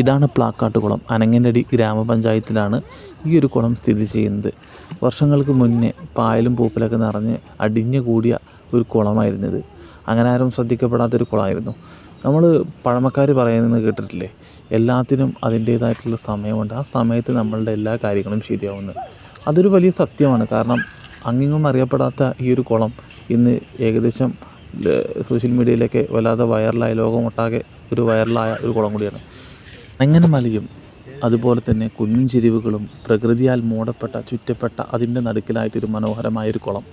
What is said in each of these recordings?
ഇതാണ് പ്ലാക്കാട്ട് കുളം. അനങ്ങനടി ഗ്രാമപഞ്ചായത്തിലാണ് ഈ ഒരു കുളം സ്ഥിതി ചെയ്യുന്നത്. വർഷങ്ങൾക്ക് മുന്നേ പായലും പൂപ്പലൊക്കെ നിറഞ്ഞ് അടിഞ്ഞു കൂടിയ ഒരു കുളമായിരുന്നു ഇത് അങ്ങനെ ആരും ശ്രദ്ധിക്കപ്പെടാത്തൊരു കുളമായിരുന്നു. നമ്മൾ പഴമക്കാർ പറയുന്നത് കേട്ടിട്ടില്ലേ? എല്ലാത്തിനും അതിന്റേതായിട്ടുള്ള സമയമുണ്ട്. ആ സമയത്ത് നമ്മളുടെ എല്ലാ കാര്യങ്ങളും ശരിയാവുന്നത് അതൊരു വലിയ സത്യമാണ്. കാരണം അങ്ങിങ്ങും അറിയപ്പെടാത്ത ഈ ഒരു കുളം ഇന്ന് ഏകദേശം സോഷ്യൽ മീഡിയയിലൊക്കെ വല്ലാതെ വൈറലായ ലോകമൊട്ടാകെ ഒരു വൈറലായ ഒരു കുളം കൂടിയാണ്. അങ്ങനെ മലയും? അതുപോലെ തന്നെ കുന്നിൻ ചെരിവുകളും പ്രകൃതിയാൽ മൂടപ്പെട്ട ചുറ്റപ്പെട്ട അതിന്റെ നടുക്കിലായിട്ടൊരു മനോഹരമായൊരു കുളം.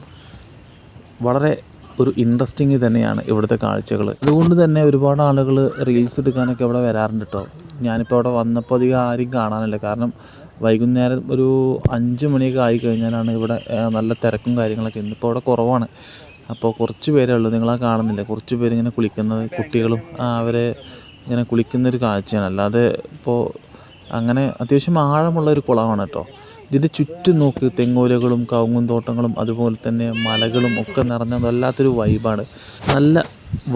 വളരെ ഒരു ഇൻട്രസ്റ്റിംഗ് തന്നെയാണ് ഇവിടുത്തെ കാഴ്ചകൾ അതുകൊണ്ട് തന്നെ ഒരുപാട് ആളുകൾ റീൽസ് എടുക്കാനൊക്കെ ഇവിടെ വരാറുണ്ട് കേട്ടോ ഞാനിപ്പോൾ അവിടെ വന്നപ്പോൾ അധികം ആരും കാണാനില്ല. കാരണം വൈകുന്നേരം ഒരു അഞ്ച് മണിയൊക്കെ ആയി കഴിഞ്ഞാലാണ് ഇവിടെ നല്ല തിരക്കും കാര്യങ്ങളൊക്കെ ഇന്നിപ്പോൾ അവിടെ കുറവാണ്. അപ്പോൾ കുറച്ച് പേരേ ഉള്ളൂ. നിങ്ങളാ കാണുന്നില്ല. കുറച്ച് പേരിങ്ങനെ കുളിക്കുന്നത് കുട്ടികളും അവരെ ഇങ്ങനെ കുളിക്കുന്നൊരു കാഴ്ചയാണ്. അല്ലാതെ ഇപ്പോൾ അങ്ങനെ അത്യാവശ്യം ആഴമുള്ള ഒരു കുളമാണ് കേട്ടോ ഇതിന്റെ ചുറ്റും നോക്ക് തെങ്ങോലകളും കവുങ്ങും തോട്ടങ്ങളും അതുപോലെ തന്നെ മലകളും ഒക്കെ നിറഞ്ഞ വല്ലാത്തൊരു വൈബാണ്. നല്ല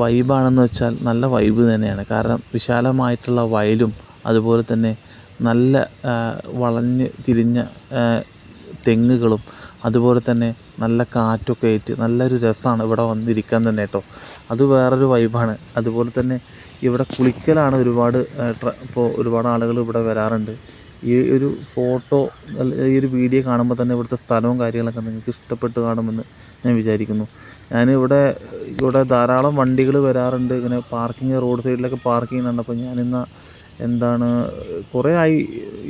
വൈബാണെന്ന് വെച്ചാൽ നല്ല വൈബ് തന്നെയാണ്. കാരണം വിശാലമായിട്ടുള്ള വയലും അതുപോലെ തന്നെ നല്ല വളഞ്ഞ് തിരിഞ്ഞ തെങ്ങുകളും അതുപോലെ തന്നെ നല്ല കാറ്റൊക്കെ ആയിട്ട് നല്ലൊരു രസമാണ് ഇവിടെ വന്നിരിക്കാൻ തന്നെ കേട്ടോ. അത് വേറൊരു വൈബാണ് അതുപോലെ തന്നെ ഇവിടെ കുളിക്കലാണ് ഒരുപാട് ഇപ്പോൾ ഒരുപാട് ആളുകൾ ഇവിടെ വരാറുണ്ട്. ഈ ഒരു ഫോട്ടോ ഈ ഒരു വീഡിയോ കാണുമ്പോൾ തന്നെ ഇവിടുത്തെ സ്ഥലവും കാര്യങ്ങളൊക്കെ നിങ്ങൾക്ക് ഇഷ്ടപ്പെട്ട് കാണുമെന്ന് ഞാൻ വിചാരിക്കുന്നു. ഞാനിവിടെ ഇവിടെ ധാരാളം വണ്ടികൾ വരാറുണ്ട്. ഇങ്ങനെ പാർക്കിംഗ് റോഡ് സൈഡിലൊക്കെ പാർക്ക് ചെയ്യുന്നുണ്ട്. അപ്പോൾ ഞാനിന്ന് എന്താണ് കുറേ ആയി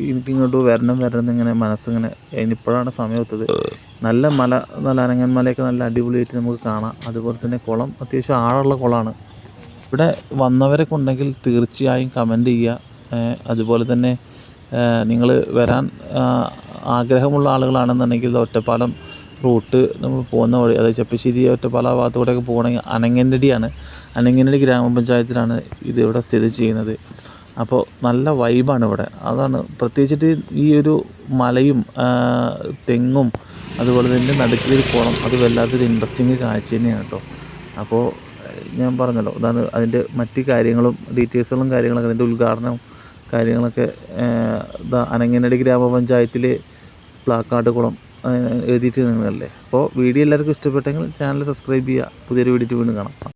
എനിക്ക് ഇങ്ങോട്ട് വരണം വരണം എന്നിങ്ങനെ മനസ്സിങ്ങനെ ഇനിയിപ്പോഴാണ് സമയം ഒത്തത് നല്ല മല നല്ല അനങ്ങൻ മലയൊക്കെ നല്ല അടിപൊളിയായിട്ട് നമുക്ക് കാണാം. അതുപോലെ തന്നെ കുളം അത്യാവശ്യം ആഴമുള്ള കുളമാണ്. ഇവിടെ വന്നവരൊക്കെ ഉണ്ടെങ്കിൽ തീർച്ചയായും കമന്റ് ചെയ്യുക. അതുപോലെ തന്നെ നിങ്ങൾ വരാൻ ആഗ്രഹമുള്ള ആളുകളാണെന്നുണ്ടെങ്കിൽ ഒറ്റപ്പാലം റൂട്ട് നമ്മൾ പോകുന്ന വഴി അതായത് ചെപ്പശ്ശേരി ഒറ്റപ്പാല ഭാഗത്തൂടെയൊക്കെ പോകണമെങ്കിൽ അനങ്ങനടിയാണ് അനങ്ങനടി ഗ്രാമപഞ്ചായത്തിലാണ് ഇത് ഇവിടെ സ്ഥിതി ചെയ്യുന്നത്. അപ്പോൾ നല്ല വൈബാണ് ഇവിടെ. അതാണ് പ്രത്യേകിച്ചിട്ട് ഈ ഒരു മലയും തെങ്ങും അതുപോലെ തന്നെ നടുക്കിലൊരു കുളം അത് വല്ലാത്തൊരു ഇൻട്രസ്റ്റിംഗ് കാഴ്ച തന്നെയാണ് കേട്ടോ. അപ്പോൾ ഞാൻ പറഞ്ഞല്ലോ അതാണ് അതിന്റെ മറ്റ് കാര്യങ്ങളും ഡീറ്റെയിൽസുകളും കാര്യങ്ങളൊക്കെ അതിന്റെ ഉദ്ഘാടനവും കാര്യങ്ങളൊക്കെ അനങ്ങനടി ഗ്രാമപഞ്ചായത്തിലെ പ്ലാക്കാട് കുളം എഴുതിയിട്ട് നിങ്ങളല്ലേ അപ്പോൾ വീഡിയോ എല്ലാവർക്കും ഇഷ്ടപ്പെട്ടെങ്കിൽ ചാനൽ സബ്സ്ക്രൈബ് ചെയ്യുക. പുതിയൊരു വീഡിയോ വീണ്ടും കാണാം.